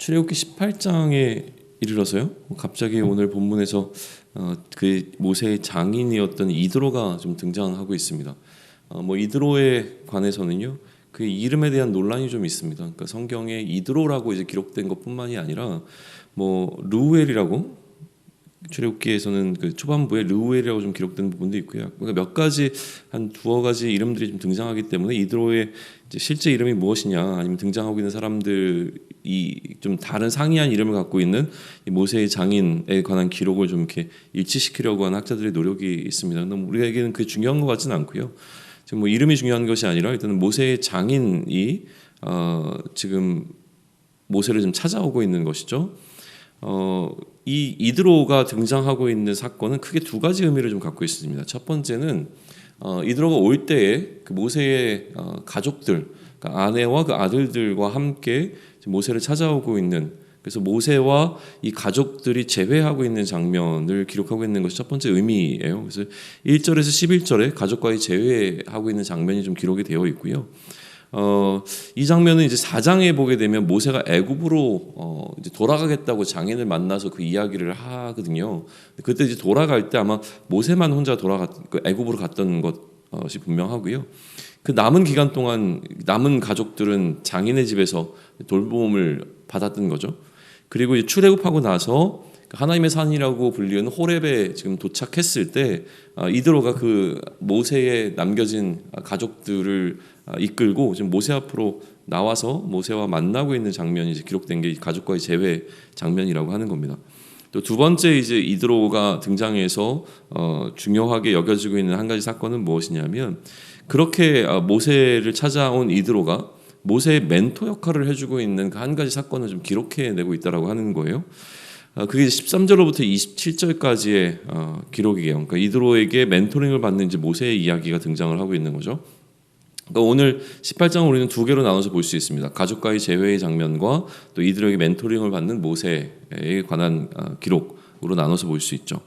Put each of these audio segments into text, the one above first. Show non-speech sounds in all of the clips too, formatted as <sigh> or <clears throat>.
출애굽기 18장에 이르러서요. 갑자기 오늘 본문에서 어, 그 모세의 장인이었던 이드로가 좀 등장하고 있습니다. 어, 뭐 이드로에 관해서는요. 그 이름에 대한 논란이 좀 있습니다. 그러니까 성경에 이드로라고 이제 기록된 것뿐만이 아니라 뭐 루엘이라고 출애굽기에서는 그 초반부에 르우엘이라고 좀 기록된 부분도 있고요. 그러니까 몇 가지 한 두어 가지 이름들이 좀 등장하기 때문에 이드로의 실제 이름이 무엇이냐 아니면 등장하고 있는 사람들이 좀 다른 상이한 이름을 갖고 있는 이 모세의 장인에 관한 기록을 좀 이렇게 일치시키려고 하는 학자들의 노력이 있습니다. 근데 우리에게는 그 중요한 것 같지는 않고요. 지금 뭐 이름이 중요한 것이 아니라 일단은 모세의 장인이 어, 지금 모세를 좀 찾아오고 있는 것이죠. 어, 이 이드로가 등장하고 있는 사건은 크게 두 가지 의미를 좀 갖고 있습니다. 첫 번째는 어, 이드로가 올 때에 그 모세의 어, 가족들, 그러니까 아내와 그 아들들과 함께 모세를 찾아오고 있는 그래서 모세와 이 가족들이 재회하고 있는 장면을 기록하고 있는 것이 첫 번째 의미예요. 그래서 1절에서 11절에 가족과의 재회하고 있는 장면이 좀 기록이 되어 있고요. 어, 이 장면은 이제 4장에 보게 되면 모세가 애굽으로 어, 이제 돌아가겠다고 장인을 만나서 그 이야기를 하거든요. 그때 이제 돌아갈 때 아마 모세만 혼자 돌아갔 그 애굽으로 갔던 것이 분명하고요. 그 남은 기간 동안 남은 가족들은 장인의 집에서 돌봄을 받았던 거죠. 그리고 이제 출애굽하고 나서 하나님의 산이라고 불리는 호렙에 지금 도착했을 때 아, 이드로가 그 모세에 남겨진 가족들을 아, 이끌고 지금 모세 앞으로 나와서 모세와 만나고 있는 장면이 이제 기록된 게 가족과의 재회 장면이라고 하는 겁니다. 또 두 번째 이제 이드로가 등장해서 어, 중요하게 여겨지고 있는 한 가지 사건은 무엇이냐면 그렇게 아, 모세를 찾아온 이드로가 모세의 멘토 역할을 해주고 있는 그 한 가지 사건을 좀 기록해내고 있다라고 하는 거예요. 아, 그게 13절로부터 27절까지의 어, 기록이에요. 그러니까 이드로에게 멘토링을 받는 이제 모세의 이야기가 등장을 하고 있는 거죠. 그러니까 오늘 18장을 우리는 두 개로 나눠서 볼 수 있습니다. 가족과의 재회의 장면과 또 이들에게 멘토링을 받는 모세에 관한 어, 기록으로 나눠서 볼 수 있죠.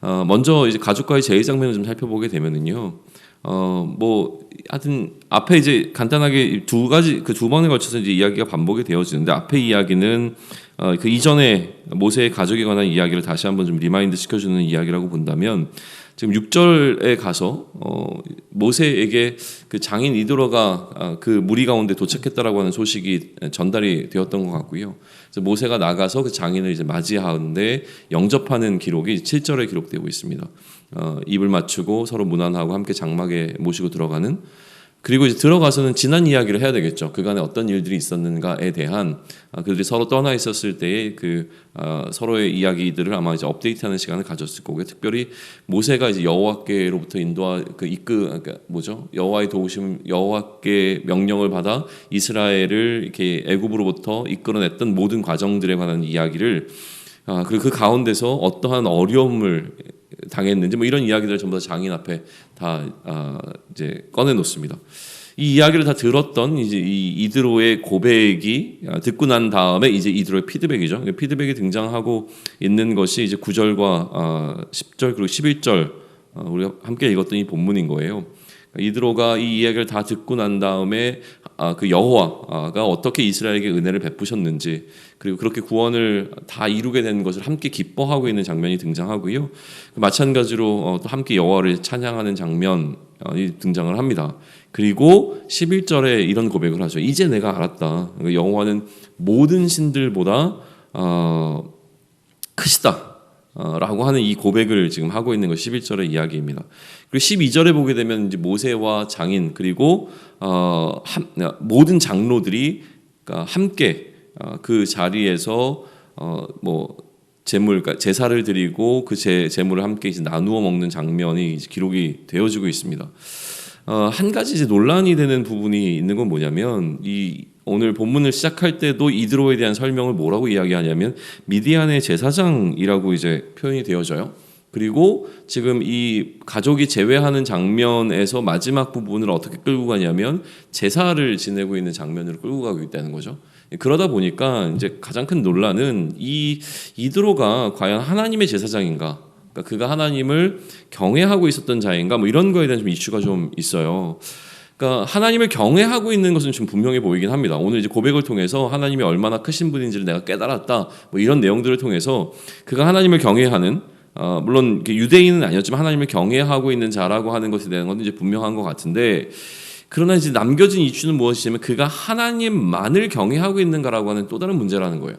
어, 먼저 이제 가족과의 재회 장면을 좀 살펴보게 되면은요. 어, 뭐 하여튼 앞에 이제 간단하게 두 가지 그 두 번에 걸쳐서 이제 이야기가 반복이 되어지는데 앞에 이야기는 어, 그 이전에 모세의 가족에 관한 이야기를 다시 한번 좀 리마인드 시켜주는 이야기라고 본다면 지금 6절에 가서 어, 모세에게 그 장인 이드로가 어, 그 무리 가운데 도착했다라고 하는 소식이 전달이 되었던 것 같고요. 그래서 모세가 나가서 그 장인을 이제 맞이하는데 영접하는 기록이 7절에 기록되고 있습니다. 어, 입을 맞추고 서로 문안하고 함께 장막에 모시고 들어가는 그리고 이제 들어가서는 지난 이야기를 해야 되겠죠. 그간에 어떤 일들이 있었는가에 대한 아, 그들이 서로 떠나 있었을 때의 그 아, 서로의 이야기들을 아마 이제 업데이트하는 시간을 가졌을 거고요. 특별히 모세가 이제 여호와께로부터 인도하 그 이끄 그러니까 뭐죠? 여호와의 도우심 여호와께 명령을 받아 이스라엘을 이렇게 애굽으로부터 이끌어냈던 모든 과정들에 관한 이야기를 아, 그리고 그 가운데서 어떠한 어려움을 당했는지 뭐 이런 이야기들을 전부 다 장인 앞에 다 아, 이제 꺼내 놓습니다. 이 이야기를 다 들었던 이제 이 이드로의 고백이 아, 듣고 난 다음에 이제 이드로의 피드백이죠. 피드백이 등장하고 있는 것이 이제 9절과 아, 10절 그리고 11절 아, 우리가 함께 읽었던 이 본문인 거예요. 이드로가 이 이야기를 다 듣고 난 다음에 아, 그 여호와가 어떻게 이스라엘에게 은혜를 베푸셨는지 그리고 그렇게 구원을 다 이루게 된 것을 함께 기뻐하고 있는 장면이 등장하고요. 마찬가지로 어, 또 함께 여호와를 찬양하는 장면이 등장을 합니다. 그리고 11절에 이런 고백을 하죠. 이제 내가 알았다. 그러니까 여호와는 모든 신들보다 어, 크시다. 어, 라고 하는 이 고백을 지금 하고 있는 것이 11절의 이야기입니다. 그리고 12절에 보게 되면 이제 모세와 장인 그리고 어, 한, 모든 장로들이 그러니까 함께 어, 그 자리에서 어, 뭐 제물 그러니까 제사를 드리고 그 제, 제물을 함께 이제 나누어 먹는 장면이 기록이 되어지고 있습니다. 어, 한 가지 이제 논란이 되는 부분이 있는 건 뭐냐면 이 오늘 본문을 시작할 때도 이드로에 대한 설명을 뭐라고 이야기하냐면 미디안의 제사장이라고 이제 표현이 되어져요. 그리고 지금 이 가족이 제외하는 장면에서 마지막 부분을 어떻게 끌고 가냐면 제사를 지내고 있는 장면으로 끌고 가고 있다는 거죠. 그러다 보니까 이제 가장 큰 논란은 이 이드로가 과연 하나님의 제사장인가? 그러니까 그가 하나님을 경외하고 있었던 자인가? 뭐 이런 거에 대한 좀 이슈가 좀 있어요. 그러니까 하나님을 경외하고 있는 것은 좀 분명해 보이긴 합니다. 오늘 이제 고백을 통해서 하나님이 얼마나 크신 분인지를 내가 깨달았다. 뭐 이런 내용들을 통해서 그가 하나님을 경외하는 어, 물론 유대인은 아니었지만 하나님을 경외하고 있는 자라고 하는 것에 대한 건 이제 분명한 것 같은데 그러나 이제 남겨진 이슈는 무엇이냐면 그가 하나님만을 경외하고 있는가라고 하는 또 다른 문제라는 거예요.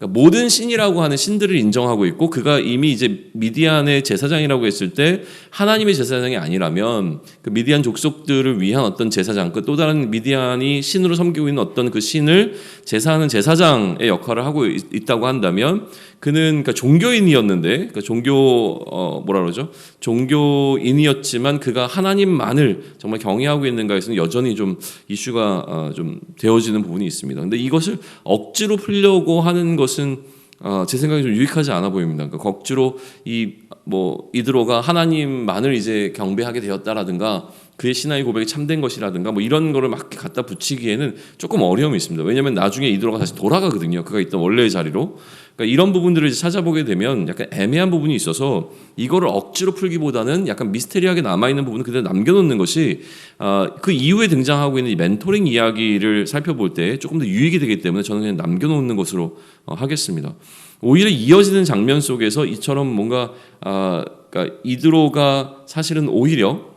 그러니까 모든 신이라고 하는 신들을 인정하고 있고 그가 이미 이제 미디안의 제사장이라고 했을 때 하나님의 제사장이 아니라면 그 미디안 족속들을 위한 어떤 제사장 그 또 다른 미디안이 신으로 섬기고 있는 어떤 그 신을 제사하는 제사장의 역할을 하고 있, 있다고 한다면 그는 그러니까 종교인이었는데 그러니까 종교 어 뭐라 그러죠 종교인이었지만 그가 하나님만을 정말 경외하고 있는가에서는 여전히 좀 이슈가 어, 좀 되어지는 부분이 있습니다. 근데 이것을 억지로 풀려고 하는 것은 어, 제 생각에 좀 유익하지 않아 보입니다. 그러니까 억지로 이 뭐 이드로가 하나님만을 이제 경배하게 되었다라든가 그의 신앙의 고백이 참된 것이라든가 뭐 이런 거를 막 갖다 붙이기에는 조금 어려움이 있습니다. 왜냐하면 나중에 이드로가 다시 돌아가거든요. 그가 있던 원래의 자리로. 그러니까 이런 부분들을 찾아보게 되면 약간 애매한 부분이 있어서 이거를 억지로 풀기보다는 약간 미스테리하게 남아 있는 부분을 그대로 남겨놓는 것이 어, 그 이후에 등장하고 있는 이 멘토링 이야기를 살펴볼 때 조금 더 유익이 되기 때문에 저는 그냥 남겨놓는 것으로 어, 하겠습니다. 오히려 이어지는 장면 속에서 이처럼 뭔가 아, 그러니까 이드로가 사실은 오히려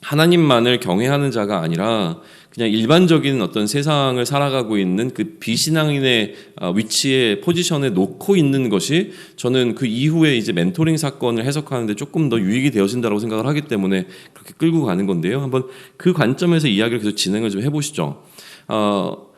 하나님만을 경외하는 자가 아니라 그냥 일반적인 어떤 세상을 살아가고 있는 그 비신앙인의 아, 위치에 포지션에 놓고 있는 것이 저는 그 이후에 이제 멘토링 사건을 해석하는데 조금 더 유익이 되어진다고 생각을 하기 때문에 그렇게 끌고 가는 건데요. 한번 그 관점에서 이야기를 계속 진행을 좀 해보시죠. 어,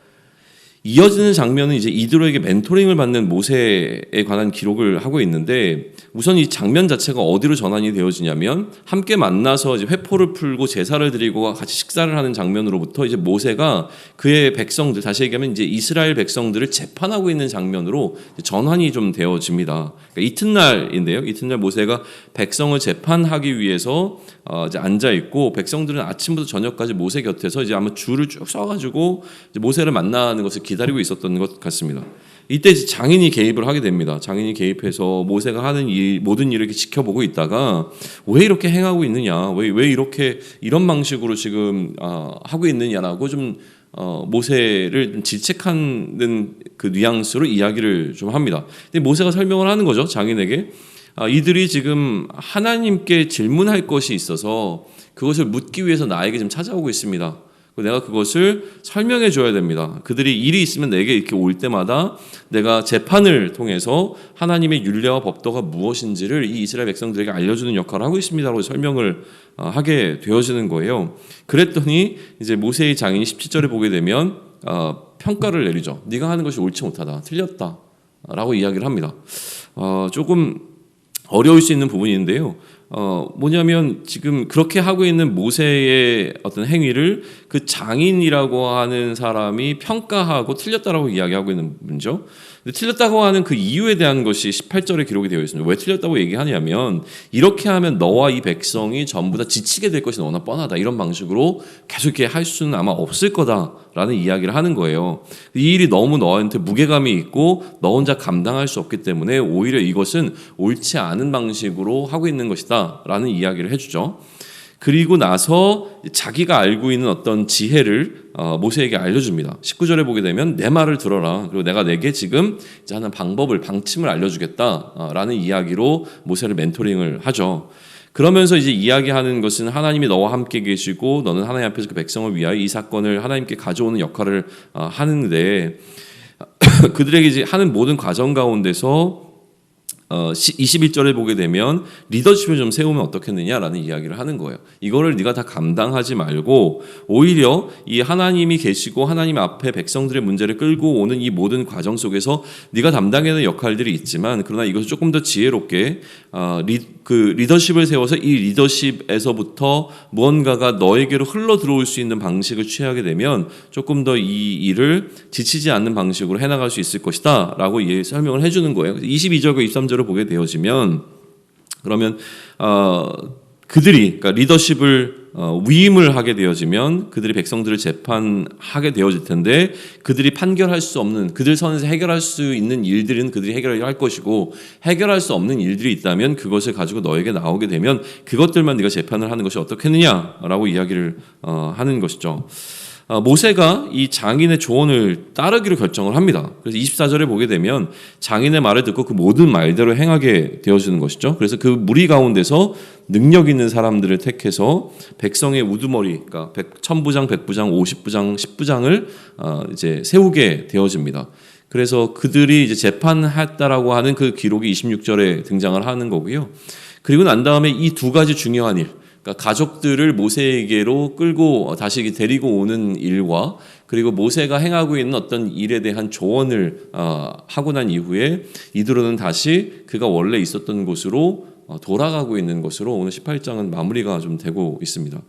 이어지는 장면은 이제 이드로에게 멘토링을 받는 모세에 관한 기록을 하고 있는데 우선 이 장면 자체가 어디로 전환이 되어지냐면 함께 만나서 이제 회포를 풀고 제사를 드리고 같이 식사를 하는 장면으로부터 이제 모세가 그의 백성들 다시 얘기하면 이제 이스라엘 백성들을 재판하고 있는 장면으로 전환이 좀 되어집니다. 그러니까 이튿날인데요. 이튿날 모세가 백성을 재판하기 위해서 어 이제 앉아 있고 백성들은 아침부터 저녁까지 모세 곁에서 이제 아마 줄을 쭉 서가지고 모세를 만나는 것을 기 다리고 있었던 것 같습니다. 이때 장인이 개입을 하게 됩니다. 장인이 개입해서 모세가 하는 일, 모든 일을 지켜보고 있다가 왜 이렇게 행하고 있느냐, 왜, 왜 이렇게 이런 방식으로 지금 어, 하고 있느냐라고 좀 어, 모세를 좀 질책하는 그 뉘앙스로 이야기를 좀 합니다. 근데 모세가 설명을 하는 거죠 장인에게 아, 이들이 지금 하나님께 질문할 것이 있어서 그것을 묻기 위해서 나에게 지금 찾아오고 있습니다. 내가 그것을 설명해 줘야 됩니다. 그들이 일이 있으면 내게 이렇게 올 때마다 내가 재판을 통해서 하나님의 윤례와 법도가 무엇인지를 이 이스라엘 백성들에게 알려주는 역할을 하고 있습니다라고 설명을 어, 하게 되어지는 거예요. 그랬더니 이제 모세의 장인이 17절에 보게 되면 어, 평가를 내리죠. 네가 하는 것이 옳지 못하다, 틀렸다라고 이야기를 합니다. 어, 조금 어려울 수 있는 부분인데요. 어, 뭐냐면 지금 그렇게 하고 있는 모세의 어떤 행위를 그 장인이라고 하는 사람이 평가하고 틀렸다라고 이야기하고 있는 문죠. 틀렸다고 하는 그 이유에 대한 것이 18절에 기록이 되어 있습니다. 왜 틀렸다고 얘기하냐면 이렇게 하면 너와 이 백성이 전부 다 지치게 될 것이 너무나 뻔하다. 이런 방식으로 계속 이렇게 할 수는 아마 없을 거다라는 이야기를 하는 거예요. 이 일이 너무 너한테 무게감이 있고 너 혼자 감당할 수 없기 때문에 오히려 이것은 옳지 않은 방식으로 하고 있는 것이다라는 이야기를 해주죠. 그리고 나서 자기가 알고 있는 어떤 지혜를 어, 모세에게 알려줍니다. 19절에 보게 되면 내 말을 들어라. 그리고 내가 내게 지금 이제 하는 방법을 방침을 알려주겠다라는 이야기로 모세를 멘토링을 하죠. 그러면서 이제 이야기하는 것은 하나님이 너와 함께 계시고 너는 하나님 앞에서 그 백성을 위하여 이 사건을 하나님께 가져오는 역할을 어, 하는데 <clears throat> 그들에게 이제 하는 모든 과정 가운데서 어, 21절에 보게 되면 리더십을 좀 세우면 어떻겠느냐라는 이야기를 하는 거예요. 이거를 네가 다 감당하지 말고 오히려 이 하나님이 계시고 하나님 앞에 백성들의 문제를 끌고 오는 이 모든 과정 속에서 네가 담당해야 하는 역할들이 있지만 그러나 이것을 조금 더 지혜롭게 어, 리, 그 리더십을 세워서 이 리더십에서부터 무언가가 너에게로 흘러 들어올 수 있는 방식을 취하게 되면 조금 더 이 일을 지치지 않는 방식으로 해나갈 수 있을 것이다라고 설명을 해주는 거예요. 22절과 23절 3절을 보게 되어지면 그러면 어 그들이 그러니까 리더십을 어, 위임을 하게 되어지면 그들이 백성들을 재판하게 되어질 텐데 그들이 판결할 수 없는 그들 선에서 해결할 수 있는 일들은 그들이 해결할 것이고 해결할 수 없는 일들이 있다면 그것을 가지고 너에게 나오게 되면 그것들만 네가 재판을 하는 것이 어떻겠느냐라고 이야기를 어, 하는 것이죠. 어, 모세가 이 장인의 조언을 따르기로 결정을 합니다. 그래서 24절에 보게 되면 장인의 말을 듣고 그 모든 말대로 행하게 되어지는 것이죠. 그래서 그 무리 가운데서 능력 있는 사람들을 택해서 백성의 우두머리, 그러니까 백, 천부장, 백부장, 오십부장, 십부장을 어, 이제 세우게 되어집니다. 그래서 그들이 이제 재판했다라고 하는 그 기록이 26절에 등장을 하는 거고요. 그리고 난 다음에 이 두 가지 중요한 일, 그러니까 가족들을 모세에게로 끌고 다시 데리고 오는 일과 그리고 모세가 행하고 있는 어떤 일에 대한 조언을 어, 하고 난 이후에 이들은 다시 그가 원래 있었던 곳으로 어, 돌아가고 있는 것으로 오늘 18장은 마무리가 좀 되고 있습니다.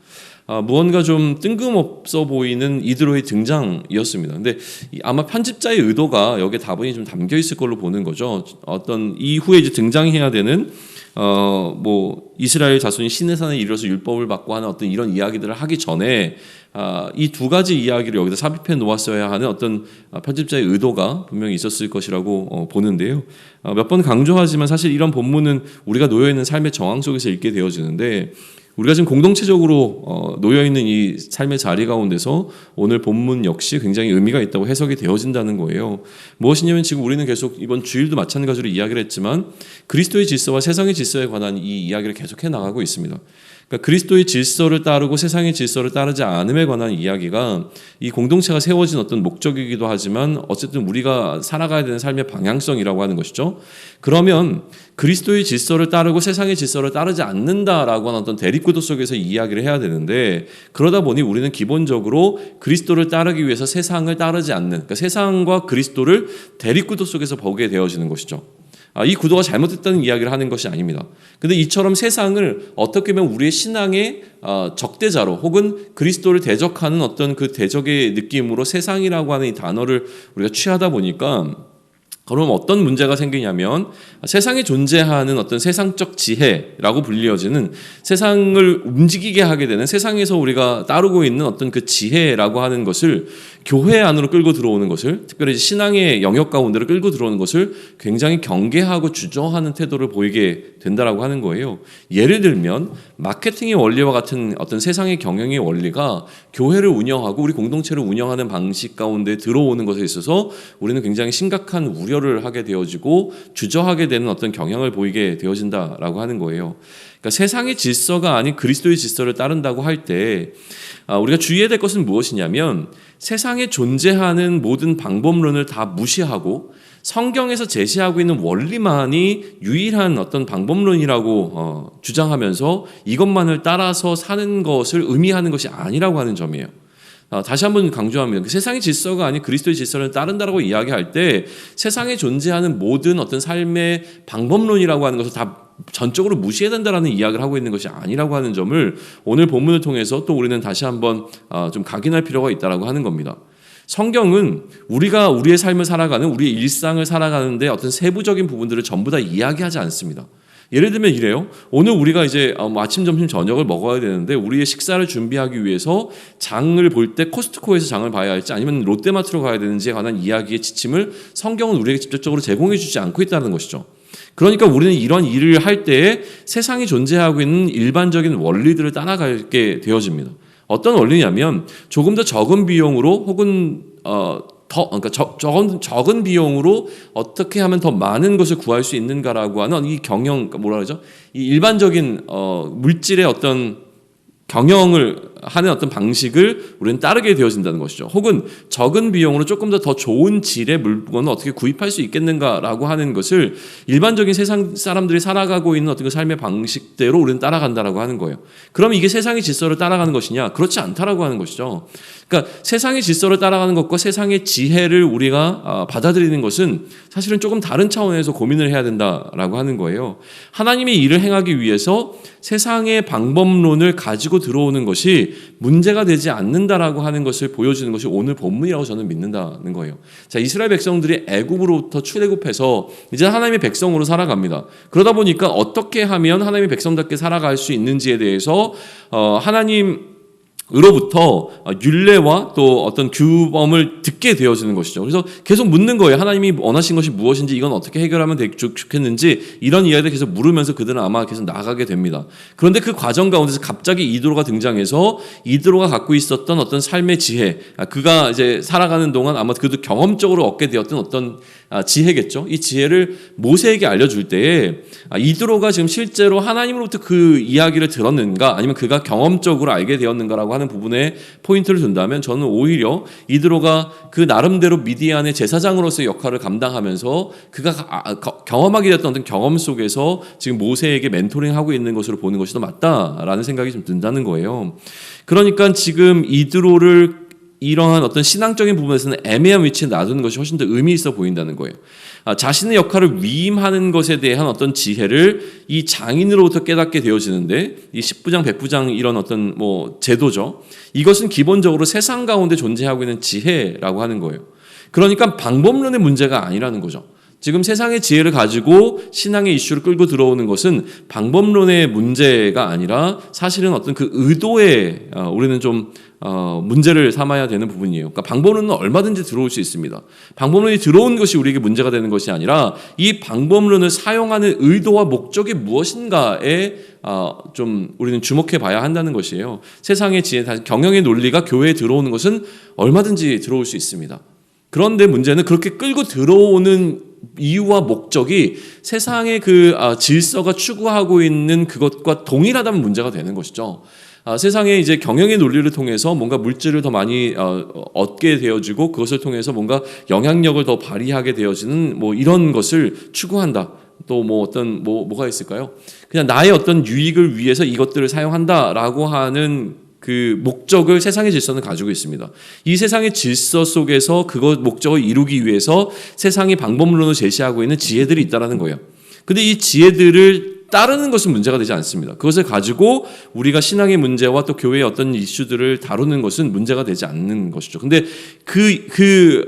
아, 무언가 좀 뜬금없어 보이는 이드로의 등장이었습니다. 근데 아마 편집자의 의도가 여기에 다분히 좀 담겨 있을 걸로 보는 거죠. 어떤 이후에 이제 등장해야 되는 어, 뭐, 이스라엘 자손이 시내산에 이르러서 율법을 받고 하는 어떤 이런 이야기들을 하기 전에 아, 이 두 가지 이야기를 여기다 삽입해 놓았어야 하는 어떤 아, 편집자의 의도가 분명히 있었을 것이라고 어, 보는데요. 아, 몇번 강조하지만 사실 이런 본문은 우리가 놓여 있는 삶의 정황 속에서 읽게 되어지는데 우리가 지금 공동체적으로 어, 놓여 있는 이 삶의 자리 가운데서 오늘 본문 역시 굉장히 의미가 있다고 해석이 되어진다는 거예요. 무엇이냐면 지금 우리는 계속 이번 주일도 마찬가지로 이야기를 했지만 그리스도의 질서와 세상의 질서에 관한 이 이야기를 계속해 나가고 있습니다. 그러니까 그리스도의 질서를 따르고 세상의 질서를 따르지 않음에 관한 이야기가 이 공동체가 세워진 어떤 목적이기도 하지만 어쨌든 우리가 살아가야 되는 삶의 방향성이라고 하는 것이죠. 그러면 그리스도의 질서를 따르고 세상의 질서를 따르지 않는다라고 하는 어떤 대립구도 속에서 이야기를 해야 되는데 그러다 보니 우리는 기본적으로 그리스도를 따르기 위해서 세상을 따르지 않는 그러니까 세상과 그리스도를 대립구도 속에서 보게 되어지는 것이죠. 아, 이 구도가 잘못됐다는 이야기를 하는 것이 아닙니다. 근데 이처럼 세상을 어떻게 보면 우리의 신앙의 어, 적대자로 혹은 그리스도를 대적하는 어떤 그 대적의 느낌으로 세상이라고 하는 이 단어를 우리가 취하다 보니까 그럼 어떤 문제가 생기냐면 세상에 존재하는 어떤 세상적 지혜라고 불리어지는 세상을 움직이게 하게 되는 세상에서 우리가 따르고 있는 어떤 그 지혜라고 하는 것을 교회 안으로 끌고 들어오는 것을 특별히 신앙의 영역 가운데로 끌고 들어오는 것을 굉장히 경계하고 주저하는 태도를 보이게 된다라고 하는 거예요. 예를 들면 마케팅의 원리와 같은 어떤 세상의 경영의 원리가 교회를 운영하고 우리 공동체를 운영하는 방식 가운데 들어오는 것에 있어서 우리는 굉장히 심각한 우려 를 하게 되어지고 주저하게 되는 어떤 경향을 보이게 되어진다라고 하는 거예요. 그러니까 세상의 질서가 아닌 그리스도의 질서를 따른다고 할때 아, 우리가 주의해야 될 것은 무엇이냐면 세상에 존재하는 모든 방법론을 다 무시하고 성경에서 제시하고 있는 원리만이 유일한 어떤 방법론이라고 어, 주장하면서 이것만을 따라서 사는 것을 의미하는 것이 아니라고 하는 점이에요. 어, 다시 한번 강조합니다. 그 세상의 질서가 아닌 그리스도의 질서를 따른다라고 이야기할 때 세상에 존재하는 모든 어떤 삶의 방법론이라고 하는 것을 다 전적으로 무시해야 된다라는 이야기를 하고 있는 것이 아니라고 하는 점을 오늘 본문을 통해서 또 우리는 다시 한번 어, 좀 각인할 필요가 있다라고 하는 겁니다. 성경은 우리가 우리의 삶을 살아가는 우리의 일상을 살아가는데 어떤 세부적인 부분들을 전부 다 이야기하지 않습니다. 예를 들면 이래요. 오늘 우리가 이제 어, 뭐 아침, 점심, 저녁을 먹어야 되는데 우리의 식사를 준비하기 위해서 장을 볼 때 코스트코에서 장을 봐야 할지 아니면 롯데마트로 가야 되는지에 관한 이야기의 지침을 성경은 우리에게 직접적으로 제공해 주지 않고 있다는 것이죠. 그러니까 우리는 이런 일을 할 때에 세상이 존재하고 있는 일반적인 원리들을 따라가게 되어집니다. 어떤 원리냐면 조금 더 적은 비용으로 혹은 어, 더 그러니까 적, 적은 적은 비용으로 어떻게 하면 더 많은 것을 구할 수 있는가라고 하는 이 경영 그러니까 뭐라 그러죠? 이 일반적인 어, 물질의 어떤 경영을 하는 어떤 방식을 우리는 따르게 되어진다는 것이죠. 혹은 적은 비용으로 조금 더 더 좋은 질의 물건을 어떻게 구입할 수 있겠는가라고 하는 것을 일반적인 세상 사람들이 살아가고 있는 어떤 그 삶의 방식대로 우리는 따라간다라고 하는 거예요. 그럼 이게 세상의 질서를 따라가는 것이냐? 그렇지 않다라고 하는 것이죠. 그러니까 세상의 질서를 따라가는 것과 세상의 지혜를 우리가 아, 받아들이는 것은 사실은 조금 다른 차원에서 고민을 해야 된다라고 하는 거예요. 하나님의 일을 행하기 위해서 세상의 방법론을 가지고 들어오는 것이 문제가 되지 않는다라고 하는 것을 보여주는 것이 오늘 본문이라고 저는 믿는다는 거예요. 자, 이스라엘 백성들이 애굽으로부터 출애굽해서 이제 하나님의 백성으로 살아갑니다. 그러다 보니까 어떻게 하면 하나님의 백성답게 살아갈 수 있는지에 대해서 어, 하나님 으로부터 율례와 또 어떤 규범을 듣게 되어지는 것이죠. 그래서 계속 묻는 거예요. 하나님이 원하신 것이 무엇인지 이건 어떻게 해결하면 좋겠는지 이런 이야기를 계속 물으면서 그들은 아마 계속 나아가게 됩니다. 그런데 그 과정 가운데서 갑자기 이드로가 등장해서 이드로가 갖고 있었던 어떤 삶의 지혜, 아, 그가 이제 살아가는 동안 아마 그도 경험적으로 얻게 되었던 어떤 아, 지혜겠죠. 이 지혜를 모세에게 알려줄 때에 아, 이드로가 지금 실제로 하나님으로부터 그 이야기를 들었는가 아니면 그가 경험적으로 알게 되었는가라고 하는 부분에 포인트를 둔다면 저는 오히려 이드로가 그 나름대로 미디안의 제사장으로서의 역할을 감당하면서 그가 아, 거- 경험하게 됐던 어떤 경험 속에서 지금 모세에게 멘토링하고 있는 것으로 보는 것이 더 맞다라는 생각이 좀 든다는 거예요. 그러니까 지금 이드로를 이러한 어떤 신앙적인 부분에서는 애매한 위치에 놔두는 것이 훨씬 더 의미 있어 보인다는 거예요. 아, 자신의 역할을 위임하는 것에 대한 어떤 지혜를 이 장인으로부터 깨닫게 되어지는데 이 10부장, 100부장 이런 어떤 뭐 제도죠. 이것은 기본적으로 세상 가운데 존재하고 있는 지혜라고 하는 거예요. 그러니까 방법론의 문제가 아니라는 거죠. 지금 세상의 지혜를 가지고 신앙의 이슈를 끌고 들어오는 것은 방법론의 문제가 아니라 사실은 어떤 그 의도에 어, 우리는 좀 어, 문제를 삼아야 되는 부분이에요. 그러니까 방법론은 얼마든지 들어올 수 있습니다. 방법론이 들어온 것이 우리에게 문제가 되는 것이 아니라 이 방법론을 사용하는 의도와 목적이 무엇인가에 어, 좀 우리는 주목해 봐야 한다는 것이에요. 세상의 지혜, 경영의 논리가 교회에 들어오는 것은 얼마든지 들어올 수 있습니다. 그런데 문제는 그렇게 끌고 들어오는 이유와 목적이 세상의 그 아, 질서가 추구하고 있는 그것과 동일하다면 문제가 되는 것이죠. 아, 세상에 이제 경영의 논리를 통해서 뭔가 물질을 더 많이 어, 얻게 되어지고 그것을 통해서 뭔가 영향력을 더 발휘하게 되어지는 뭐 이런 것을 추구한다. 또 뭐 어떤 뭐 뭐가 있을까요? 그냥 나의 어떤 유익을 위해서 이것들을 사용한다라고 하는 그 목적을 세상의 질서는 가지고 있습니다. 이 세상의 질서 속에서 그것 목적을 이루기 위해서 세상의 방법론을 제시하고 있는 지혜들이 있다라는 거예요. 근데 이 지혜들을 따르는 것은 문제가 되지 않습니다. 그것을 가지고 우리가 신앙의 문제와 또 교회의 어떤 이슈들을 다루는 것은 문제가 되지 않는 것이죠. 근데 그, 그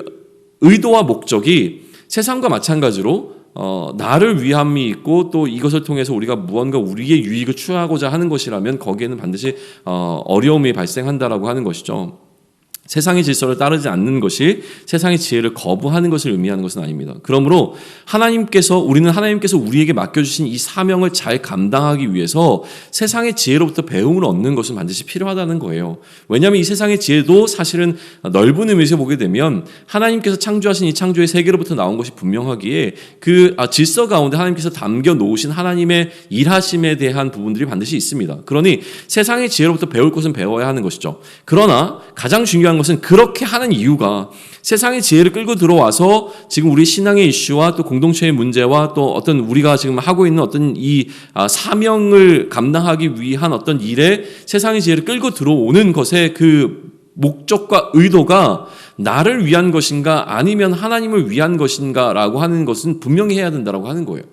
의도와 목적이 세상과 마찬가지로 어, 나를 위함이 있고 또 이것을 통해서 우리가 무언가 우리의 유익을 추구하고자 하는 것이라면 거기에는 반드시 어, 어려움이 발생한다라고 하는 것이죠. 세상의 질서를 따르지 않는 것이 세상의 지혜를 거부하는 것을 의미하는 것은 아닙니다. 그러므로 하나님께서 우리는 하나님께서 우리에게 맡겨주신 이 사명을 잘 감당하기 위해서 세상의 지혜로부터 배움을 얻는 것은 반드시 필요하다는 거예요. 왜냐하면 이 세상의 지혜도 사실은 넓은 의미에서 보게 되면 하나님께서 창조하신 이 창조의 세계로부터 나온 것이 분명하기에 그 아, 질서 가운데 하나님께서 담겨 놓으신 하나님의 일하심에 대한 부분들이 반드시 있습니다. 그러니 세상의 지혜로부터 배울 것은 배워야 하는 것이죠. 그러나 가장 중요한 것은 그렇게 하는 이유가 세상의 지혜를 끌고 들어와서 지금 우리 신앙의 이슈와 또 공동체의 문제와 또 어떤 우리가 지금 하고 있는 어떤 이 아, 사명을 감당하기 위한 어떤 일에 세상의 지혜를 끌고 들어오는 것의 그 목적과 의도가 나를 위한 것인가 아니면 하나님을 위한 것인가라고 하는 것은 분명히 해야 된다라고 하는 거예요.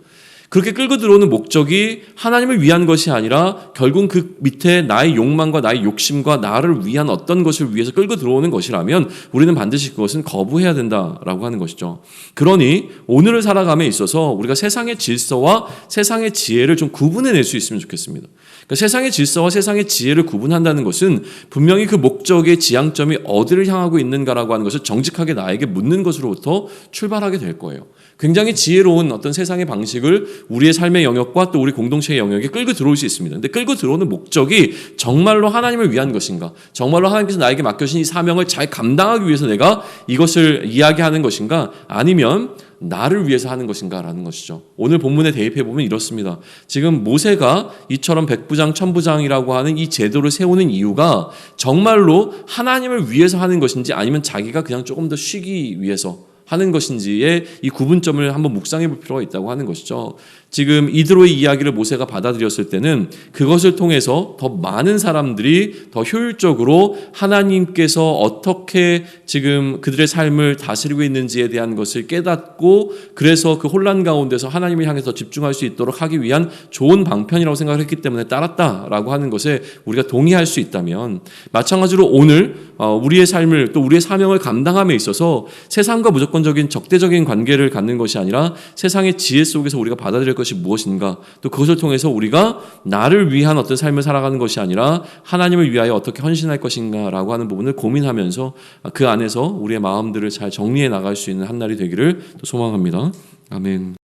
그렇게 끌고 들어오는 목적이 하나님을 위한 것이 아니라 결국 그 밑에 나의 욕망과 나의 욕심과 나를 위한 어떤 것을 위해서 끌고 들어오는 것이라면 우리는 반드시 그것은 거부해야 된다라고 하는 것이죠. 그러니 오늘을 살아감에 있어서 우리가 세상의 질서와 세상의 지혜를 좀 구분해낼 수 있으면 좋겠습니다. 그러니까 세상의 질서와 세상의 지혜를 구분한다는 것은 분명히 그 목적의 지향점이 어디를 향하고 있는가라고 하는 것을 정직하게 나에게 묻는 것으로부터 출발하게 될 거예요. 굉장히 지혜로운 어떤 세상의 방식을 우리의 삶의 영역과 또 우리 공동체의 영역에 끌고 들어올 수 있습니다. 근데 끌고 들어오는 목적이 정말로 하나님을 위한 것인가? 정말로 하나님께서 나에게 맡겨주신 이 사명을 잘 감당하기 위해서 내가 이것을 이야기하는 것인가? 아니면 나를 위해서 하는 것인가라는 것이죠. 오늘 본문에 대입해 보면 이렇습니다. 지금 모세가 이처럼 백부장, 천부장이라고 하는 이 제도를 세우는 이유가 정말로 하나님을 위해서 하는 것인지 아니면 자기가 그냥 조금 더 쉬기 위해서 하는 것인지의 이 구분점을 한번 묵상해 볼 필요가 있다고 하는 것이죠. 지금 이드로의 이야기를 모세가 받아들였을 때는 그것을 통해서 더 많은 사람들이 더 효율적으로 하나님께서 어떻게 지금 그들의 삶을 다스리고 있는지에 대한 것을 깨닫고 그래서 그 혼란 가운데서 하나님을 향해서 집중할 수 있도록 하기 위한 좋은 방편이라고 생각을 했기 때문에 따랐다라고 하는 것에 우리가 동의할 수 있다면 마찬가지로 오늘 어, 우리의 삶을 또 우리의 사명을 감당함에 있어서 세상과 무조건적인 적대적인 관계를 갖는 것이 아니라 세상의 지혜 속에서 우리가 받아들일 것이 무엇인가 또 그것을 통해서 우리가 나를 위한 어떤 삶을 살아가는 것이 아니라 하나님을 위하여 어떻게 헌신할 것인가라고 하는 부분을 고민하면서 그 안에서 우리의 마음들을 잘 정리해 나갈 수 있는 한 날이 되기를 또 소망합니다. 아멘.